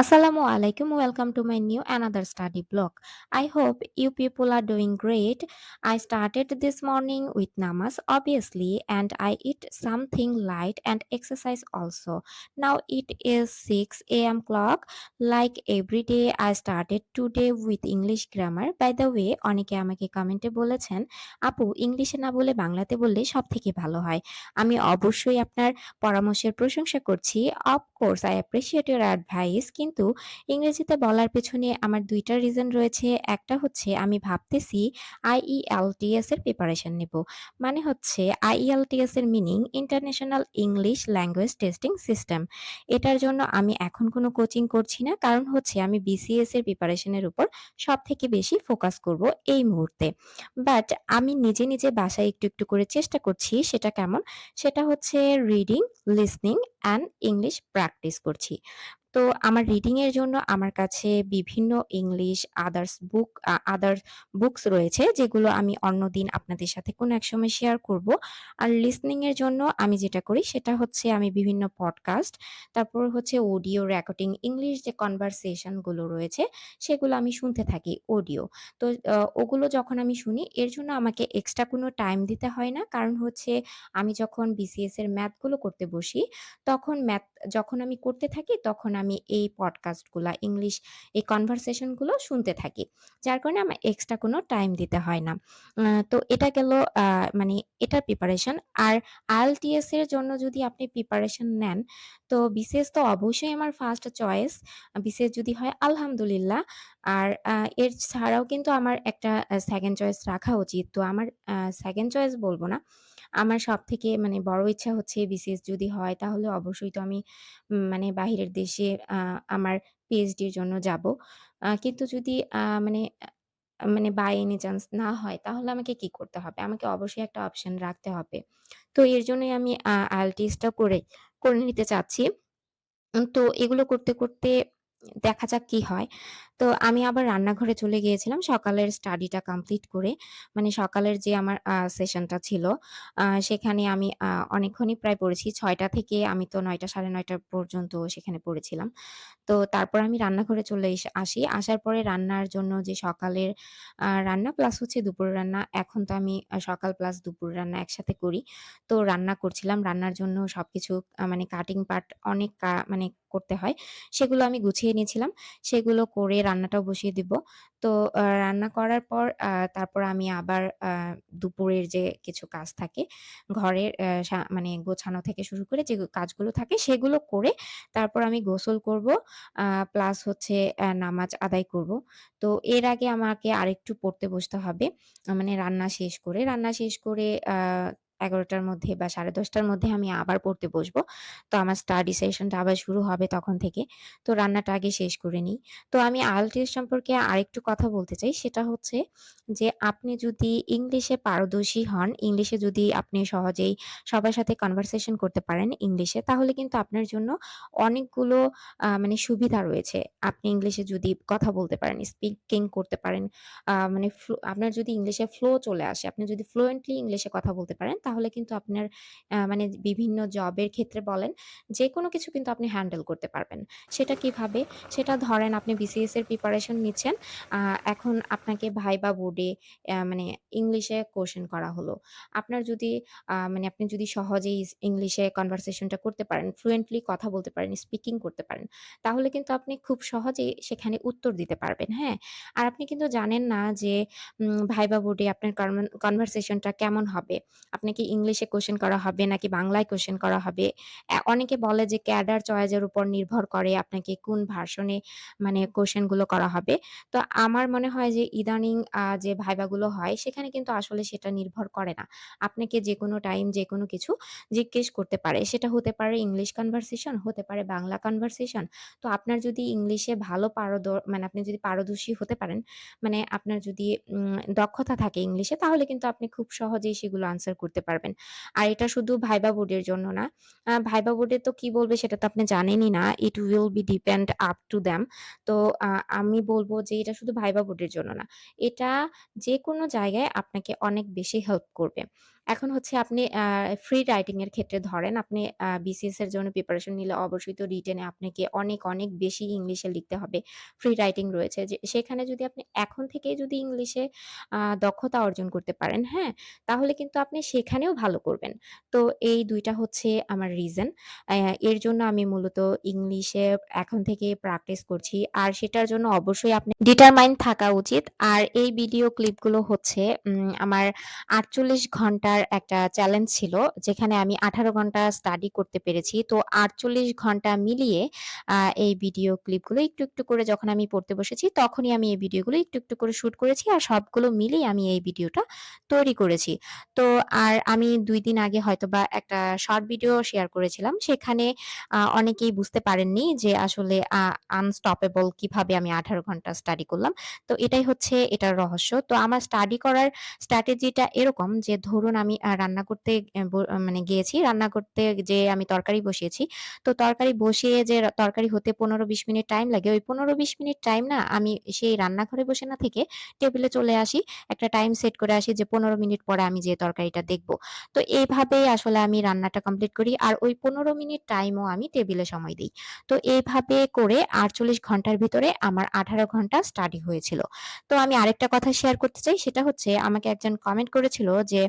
Assalamu alaikum. Welcome to my new another study blog. I hope you people are doing great. I started this morning with namas obviously and I eat something light and exercise also. Now it is 6 a.m. clock. Like every day I started today with English grammar. By the way, অনেকে আমাকে কমেন্টে বলেছেন আপু ইংলিশে না বলে বাংলাতে বললে সব থেকে ভালো হয় আমি অবশ্যই আপনার পরামর্শের প্রশংসা করছি of course I appreciate your advice কিন্তু ইংরেজিতে বলার পেছনে আমার দুইটা রিজন রয়েছে। একটা হচ্ছে আমি ভাবতেছি IELTS এর প্রিপারেশন নেব মানে হচ্ছে IELTS এর meaning international English language testing system. এটার জন্য আমি এখন কোনো কোচিং করছি না। কারণ হচ্ছে আমি বিসিএস এর প্রিপারেশনের উপর সব থেকে বেশি ফোকাস করব এই মুহূর্তে। বাট আমি নিজে, নিজে বাসায় একটু, একটু করে চেষ্টা করছি। সেটা কেমন? সেটা হচ্ছে reading, listening and English practice করছি। তো আমার রিডিং এর জন্য আমার কাছে বিভিন্ন English others book others books রয়েছে যেগুলো আমি অন্যদিন আপনাদের সাথে কোনো এক সময় শেয়ার করব। আর লিসনিং এর জন্য আমি যেটা করি সেটা হচ্ছে আমি বিভিন্ন পডকাস্ট, তারপর হচ্ছে অডিও রেকর্ডিং ইংলিশ যে কনভারসেশনগুলো রয়েছে সেগুলো আমি শুনতে থাকি অডিও। তো ওগুলো যখন আমি শুনি এর জন্য আমাকে এক্সট্রা কোনো টাইম দিতে হয় না। কারণ হচ্ছে আমি যখন বিসিএস এর ম্যাথগুলো করতে বসি তখন ম্যাথ যখন আমি করতে থাকি তখন আমি এই পডকাস্টগুলা ইংলিশ এই কনভারসেশনগুলো শুনতে থাকি। যার কারণে আমার এক্সট্রা কোনো টাইম দিতে হয় না। তো এটা গেল মানে এটার প্রিপারেশন। আর IELTS এর জন্য যদি আপনি প্রিপারেশন নেন, তো বিশেষ তো অবশ্যই আমার ফার্স্ট চয়েস। বিশেষ যদি হয় আলহামদুলিল্লাহ। আর এর ছাড়াও কিন্তু আমার একটা সেকেন্ড চয়েস রাখা উচিত। তো আমার সেকেন্ড চয়েস বলব না। আমার সব থেকে মানে বড় ইচ্ছা হচ্ছে বিসিএস যদি হয় তাহলে অবশ্যই তো আমি মানে বাহিরের দেশে আমার পিএইচডির জন্য যাব। কিন্তু যদি মানে মানে বাই এনি চান্স না হয় তাহলে আমাকে কি করতে হবে? আমাকে অবশ্যই একটা অপশন রাখতে হবে। তো এর জন্যই আমি আ করে করে নিতে চাচ্ছি। তো এগুলো করতে, করতে দেখা যাক কি হয়। তো আমি আবার রান্নাঘরে চলে গিয়েছিলাম, সকালের স্টাডিটা কমপ্লিট করে। মানে সকালের যে আমার সেশনটা ছিল সেখানে আমি অনেকক্ষণই প্রায় পড়েছি। ছয়টা থেকে আমি তো ৯টা ৯:৩০ পর্যন্ত সেখানে পড়েছিলাম। তো তারপর আমি রান্নাঘরে চলে আসি। আসার পরে রান্নার জন্য যে সকালের রান্না প্লাস হচ্ছে দুপুরের রান্না। এখন তো আমি সকাল প্লাস দুপুর রান্না একসাথে করি। তো রান্না করছিলাম। রান্নার জন্য সবকিছু, আ মানে কাটিং পার্ট অনেক মানে করতে হয়। সেগুলো আমি গুছিয়ে নিয়েছিলাম। সেগুলো করে রান্নাটাও বসিয়ে দিব। তো রান্না করার পর তারপর আমি আবার দুপুরের যে কিছু কাজ থাকে, ঘরের মানে গোছানো থেকে শুরু করে যে কাজগুলো থাকে সেগুলো করে তারপর আমি গোসল করব। প্লাস হচ্ছে নামাজ আদায় করব। তো এর আগে আমাকে আরেকটু পড়তে বসতে হবে। মানে রান্না শেষ করে। রান্না শেষ করে ১১টার মধ্যে বা ১০:৩০টার মধ্যে আমি আবার পড়তে বসবো। তো আমার স্টাডি সেশনটা আবার শুরু হবে তখন থেকে। তো রান্নাটা আগে শেষ করে নিই। তো আমি IELTS সম্পর্কে আরেকটু কথা বলতে চাই। সেটা হচ্ছে যে আপনি যদি ইংলিশে পারদর্শী হন, ইংলিশে যদি আপনি সহজেই সবার সাথে কনভারসেশন করতে পারেন ইংলিশে, তাহলে কিন্তু আপনার জন্য অনেকগুলো মানে সুবিধা রয়েছে। আপনি ইংলিশে যদি কথা বলতে পারেন, স্পিকিং করতে পারেন, মানে আপনার যদি ইংলিশে ফ্লো চলে আসে, আপনি যদি ফ্লুয়েন্টলি ইংলিশে কথা বলতে পারেন, তাহলে কিন্তু আপনার মানে বিভিন্ন জবের ক্ষেত্রে বলেন, যেকোনো কিছু কিন্তু আপনি হ্যান্ডেল করতে পারবেন। সেটা কীভাবে? সেটা ধরেন আপনি বিসিএস এর প্রিপারেশন নিচ্ছেন। এখন আপনাকে ভাইবা বোর্ডে মানে ইংলিশে কোয়েশ্চেন করা হলো। আপনার যদি মানে আপনি যদি সহজেই ইংলিশে কনভারসেশনটা করতে পারেন, ফ্লুয়েন্টলি কথা বলতে পারেন, স্পিকিং করতে পারেন, তাহলে কিন্তু আপনি খুব সহজেই সেখানে উত্তর দিতে পারবেন, হ্যাঁ? আর আপনি কিন্তু জানেন না যে ভাইবা বোর্ডে আপনার কনভারসেশনটা কেমন হবে। আপনাকে ইংলিশে কোয়েশ্চেন করা হবে নাকি বাংলায় কোয়েশ্চেন করা হবে। অনেকে বলে যে ক্যাডার চয়েস এর উপর নির্ভর করে আপনাকে কোন ভার্সনে মানে কোয়েশ্চেনগুলো করা হবে। তো আমার মনে হয় যে ইদানিং যে ভাইবা গুলো হয় সেখানে কিন্তু আসলে সেটা নির্ভর করে না। আপনাকে যেকোনো টাইম যেকোনো কিছু জিজ্ঞেস করতে পারে। সেটা হতে পারে ইংলিশ কনভারসেশন, হতে পারে বাংলা কনভারসেশন। তো আপনার যদি ইংলিশে ভালো পারদ মানে আপনি যদি পারদর্শী হতে পারেন, মানে আপনার যদি দক্ষতা থাকে ইংলিশে তাহলে কিন্তু আপনি খুব সহজেই সেগুলো আনসার করতে পারবেন। আর এটা শুধু ভাইবা বোর্ডের জন্য না। ভাইবা বোর্ডে তো কি বলবে সেটা তো আপনি জানেনই না। It will be depend up to them তো আমি বলব যে এটা শুধু ভাইবা বোর্ডের জন্য না। এটা যে কোনো জায়গায় আপনাকে অনেক বেশি হেল্প করবে। এখন হচ্ছে আপনি ফ্রি রাইটিং এর ক্ষেত্রে ধরেন আপনি বিসিএস এর জন্য প্রিপারেশন নিলে অবশ্যই তো রিটেন আপনাকে অনেক, অনেক বেশি ইংলিশে লিখতে হবে। ফ্রি রাইটিং রয়েছে যে সেখানে যদি আপনি এখন থেকেই যদি ইংলিশে দক্ষতা অর্জন করতে পারেন, হ্যাঁ? তাহলে কিন্তু আপনি সেখানেও ভালো করবেন। তো এই দুইটা হচ্ছে আমার রিজন। এর জন্য আমি মূলত ইংলিশে এখন থেকে প্র্যাকটিস করছি। আর সেটার জন্য অবশ্যই আপনি ডিটারমাইন্ড থাকা উচিত। আর এই ভিডিও ক্লিপগুলো হচ্ছে আমার ৪৮ ঘণ্টার একটা চ্যালেঞ্জ ছিল। যেখানে আমি ১৮ ঘণ্টা স্টাডি করতে পেরেছি। তো ৪৮ ঘণ্টা মিলিয়ে এই ভিডিও ক্লিপগুলো একটু, একটু করে যখন আমি পড়তে বসেছি, তখনই আমি এই ভিডিওগুলো একটু, একটু করে শুট করেছি। আর সবগুলো মিলিয়ে আমি এই ভিডিওটা তৈরি করেছি। তো আর আমি দুই দিন আগে হয়তো বা একটা শর্ট ভিডিও শেয়ার করেছিলাম। সেখানে অনেকেই বুঝতে পারেননি যে আসলে আনস্টপেবল কীভাবে আমি ১৮ ঘণ্টা স্টাডি করলাম। তো এটাই হচ্ছে এটার রহস্য। তো আমার স্টাডি করার স্ট্র্যাটেজিটা এরকম যে ধরুন আমি রান্না করতে মানে গিয়েছি। রান্না করতে যেয়ে আমি তরকারি বসিয়েছি। তো তরকারি বসিয়ে যে তরকারি হতে ১৫-২০ মিনিট টাইম লাগে, ওই ১৫-২০ মিনিট টাইম না আমি সেই রান্নাঘরে বসে না থেকে টেবিলে চলে আসি। একটা টাইম সেট করে আসি যে ১৫ মিনিট পরে আমি যেয়ে তরকারিটা দেখব। তো এইভাবেই আসলে আমি রান্নাটা কমপ্লিট করি। আর ওই ১৫ মিনিট টাইমও আমি টেবিলে সময় দিই তো এইভাবে করে ৪৮ ঘণ্টার ভিতরে আমার ১৮ ঘণ্টা স্টাডি হয়েছিল। তো আমি আরেকটা কথা শেয়ার করতে চাই সেটা হচ্ছে আমাকে একজন কমেন্ট করেছিল যে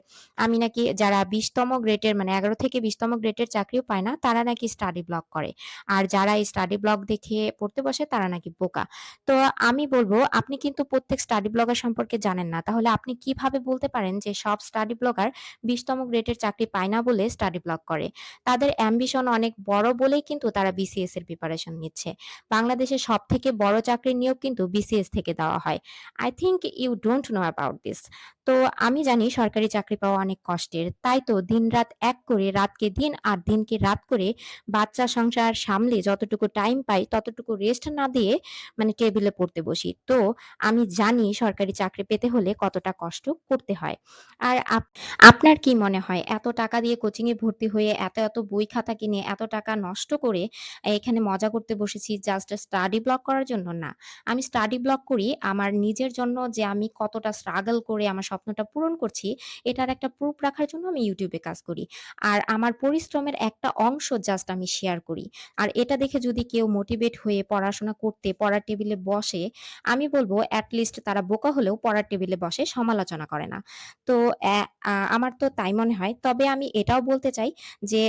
আমি নাকি যারা ২০ তম গ্রেডের মানে ১১ থেকে ২০ তম গ্রেডের চাকরিও পায় না, তারা নাকি স্টাডি ব্লগ করে। আর যারা এই স্টাডি ব্লগ দেখে পড়তে বসে, তারা নাকি বোকা। তো আমি বলব, আপনি কিন্তু প্রত্যেক স্টাডি ব্লগার সম্পর্কে জানেন না। তাহলে আপনি কীভাবে বলতে পারেন যে সব স্টাডি ব্লগার ২০ তম গ্রেডের চাকরি পায় না বলে স্টাডি ব্লগ করে। তাদের অ্যাম্বিশন অনেক বড় বলেই কিন্তু তারা বিসিএস এর প্রিপারেশন নিচ্ছে। বাংলাদেশের সব থেকে বড় চাকরির নিয়োগ কিন্তু বিসিএস থেকে দেওয়া হয়। I think you don't know about this তো আমি জানি সরকারি চাকরি পাওয়া অনেক কষ্টের। তাই তো দিনরাত এক করে রাতকে দিন আর দিনকে রাত করে বাচ্চা সংসার সামলে যতটুকু টাইম পাই ততটুকু রেস্ট না দিয়ে মানে টেবিলে পড়তে বসি। তো আমি জানি সরকারি চাকরি পেতে হলে কতটা কষ্ট করতে হয়। আর আপনার কি মনে হয় এত টাকা দিয়ে কোচিং এ ভর্তি হয়ে এত, এত বই খাতা কিনে এত টাকা নষ্ট করে এখানে মজা করতে বসেছি জাস্ট স্টাডি ব্লক করার জন্য? না। আমি স্টাডি ব্লক করি আমার নিজের জন্য যে আমি কতটা স্ট্রাগল করে আমার স্বপ্নটা পূরণ করছি, এটার একটা প্রুফ রাখার জন্য আমি ইউটিউবে কাজ করি। আর আমার পরিশ্রমের একটা অংশ জাস্ট আমি শেয়ার করি। আর এটা দেখে যদি কেউ মোটিভেট হয়ে পড়াশোনা করতে পড়ার টেবিলে বসে, আমি বলব এট লিস্ট তারা বোকা হলেও পড়ার টেবিলে বসে সমালোচনা করে না। তো আমার তো তাই মনে হয়। তবে আমি এটাও বলতে চাই যে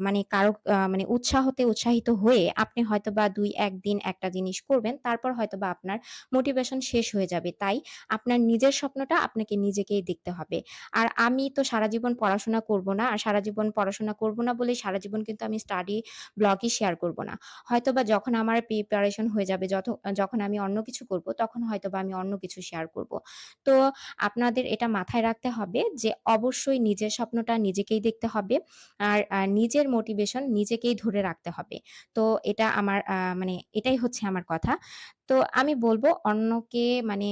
মানে কারও মানে উৎসাহতে উৎসাহিত হয়ে আপনি হয়তোবা ২-১ দিন একটা জিনিস করবেন। তারপর হয়তো বা আপনার মোটিভেশন শেষ হয়ে যাবে। তাই আপনার নিজের স্বপ্নটা আপনাকে নিজেকেই দেখতে হবে। আর আমি তো সারা জীবন পড়াশোনা করব না। আর সারা জীবন পড়াশোনা করব না বলেই সারা জীবন কিন্তু আমি স্টাডি ব্লগই শেয়ার করব না। হয়তোবা যখন আমার প্রিপারেশন হয়ে যাবে যত যখন আমি অন্য কিছু করব, তখন হয়তো বা আমি অন্য কিছু শেয়ার করব। তো আপনাদের এটা মাথায় রাখতে হবে যে অবশ্যই নিজের স্বপ্নটা নিজেকেই দেখতে হবে। আর নিজের মোটিভেশন নিজেকেই ধরে রাখতে হবে। তো এটা আমার মানে এটাই হচ্ছে আমার কথা। তো আমি বলব অন্যকে মানে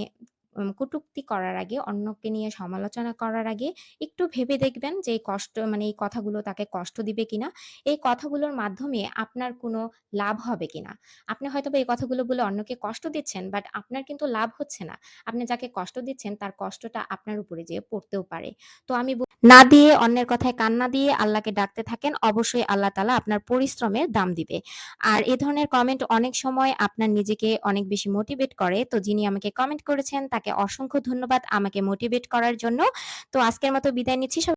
কটুক্তি করার আগে, অন্যকে নিয়ে সমালোচনা করার আগে একটু ভেবে দেখবেন যে এই কষ্ট মানে এই কথাগুলো তাকে কষ্ট দিবে কিনা? এই কথাগুলোর মাধ্যমে আপনার কোনো লাভ হবে কিনা? আপনি হয়তোবা এই কথাগুলো বলে অন্যকে কষ্ট দিচ্ছেন, বাট আপনার কিন্তু লাভ হচ্ছে না। আপনি যাকে কষ্ট দিচ্ছেন তার কষ্টটা আপনার উপরে যেয়ে পড়তেও পারে। তো আমি না দিয়ে অন্যের কথায় কান্না দিয়ে আল্লাহকে ডাকতে থাকেন। অবশ্যই আল্লাহ তালা আপনার পরিশ্রমের দাম দিবে। আর এ ধরনের কমেন্ট অনেক সময় আপনার নিজেকে অনেক বেশি মোটিভেট করে। তো যিনি আমাকে কমেন্ট করেছেন তাকে অসংখ্য ধন্যবাদ আমাকে মোটিভেট করার জন্য। তো আজকের মতো বিদায় নিচ্ছি।